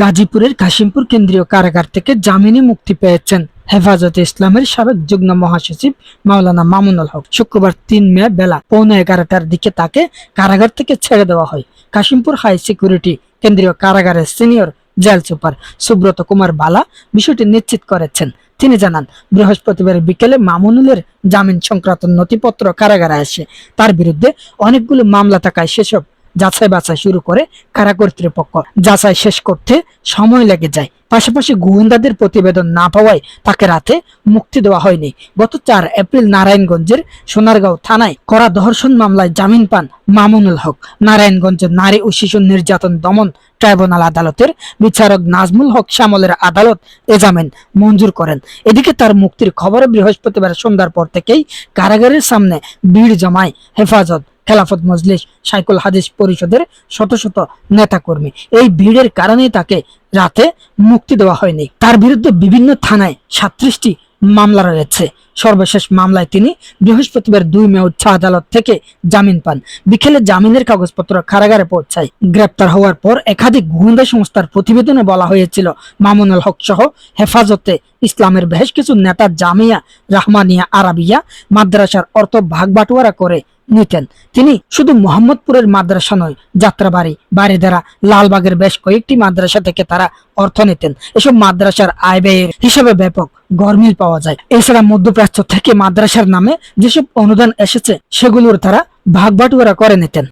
গাজীপুরের কাশিমপুর কেন্দ্রীয় কারাগার থেকে জামিনে মুক্তি পেয়েছেন হেফাজতে ইসলামের সাবেক যুগ্ম মহাসচিব মাওলানা মামুনুল হক। শুক্রবার তিন মে বেলা পৌনে এগারোটার দিকে তাকে কারাগার থেকে ছেড়ে দেওয়া হয়। কাশিমপুর হাই সিকিউরিটি কেন্দ্রীয় কারাগারের senior jail super Subrata Kumar Bala বিষয়টি নিশ্চিত করেছেন। তিনি জানান, বৃহস্পতিবার বিকেলে মামুনুলের জামিন সংক্রান্ত নথিপত্র কারাগারে আসে। তার বিরুদ্ধে অনেকগুলো মামলা থাকায় সেসব যাচাই বাছাই শুরু করে কারা কর্তৃপক্ষ। যাচাই শেষ করতে সময় লেগে যায়। পাশাপাশি গোয়েন্দাদের প্রতিবেদন না পাওয়ায় তাকে রাতে মুক্তি দেওয়া হয়নি। গত চার এপ্রিল নারায়ণগঞ্জের সোনারগাঁও থানায় করা ধর্ষণ মামলায় জামিন পান মামুনুল হক। নারায়ণগঞ্জের নারী ও শিশু নির্যাতন দমন ট্রাইব্যুনাল আদালতের বিচারক নাজমুল হক শ্যামলের আদালত এ জামিন মঞ্জুর করেন। এদিকে তার মুক্তির খবরে বৃহস্পতিবার সন্ধ্যার পর থেকেই কারাগারের সামনে ভিড় জমায় হেফাজত খেলাফত মজলিস, সাইকুল হাদিস পরিষদের শত শত নেতাকর্মী। এই ভিড়ের কারণে তাকে রাতে মুক্তি দেওয়া হয়নি। তার বিরুদ্ধে বিভিন্ন থানায় সাত্রিশটি মামলা রয়েছে। সর্বশেষ মামলায় তিনি বৃহস্পতিবার দুই মে উচ্চ আদালত থেকে জামিন পান। বিকেলে জামিনের কাগজপত্র কারাগারে পৌঁছায়। গ্রেপ্তার হওয়ার পর একাধিক গোয়েন্দা সংস্থার প্রতিবেদনে বলা হয়েছিল, মামুনুল হক সহ হেফাজতে ইসলামের বেশ কিছু নেতা জামিয়া রাহমানিয়া আরাবিয়া মাদ্রাসার অর্থ ভাগ বাটোয়ারা করে নিতেন। তিনি শুধু মোহাম্মদপুরের মাদ্রাসা নয়, যাত্রাবাড়ি বাড়িধারা লালবাগের বেশ কয়েকটি মাদ্রাসা থেকে তারা অর্থ নিতেন। এসব মাদ্রাসার আয় ব্যয়ের হিসাবে ব্যাপক গরমিল পাওয়া যায়। এছাড়া মধ্যপ্রাচ্য থেকে মাদ্রাসার নামে যেসব অনুদান এসেছে সেগুলোর তারা ভাগ বাটোয়ারা করে নিতেন।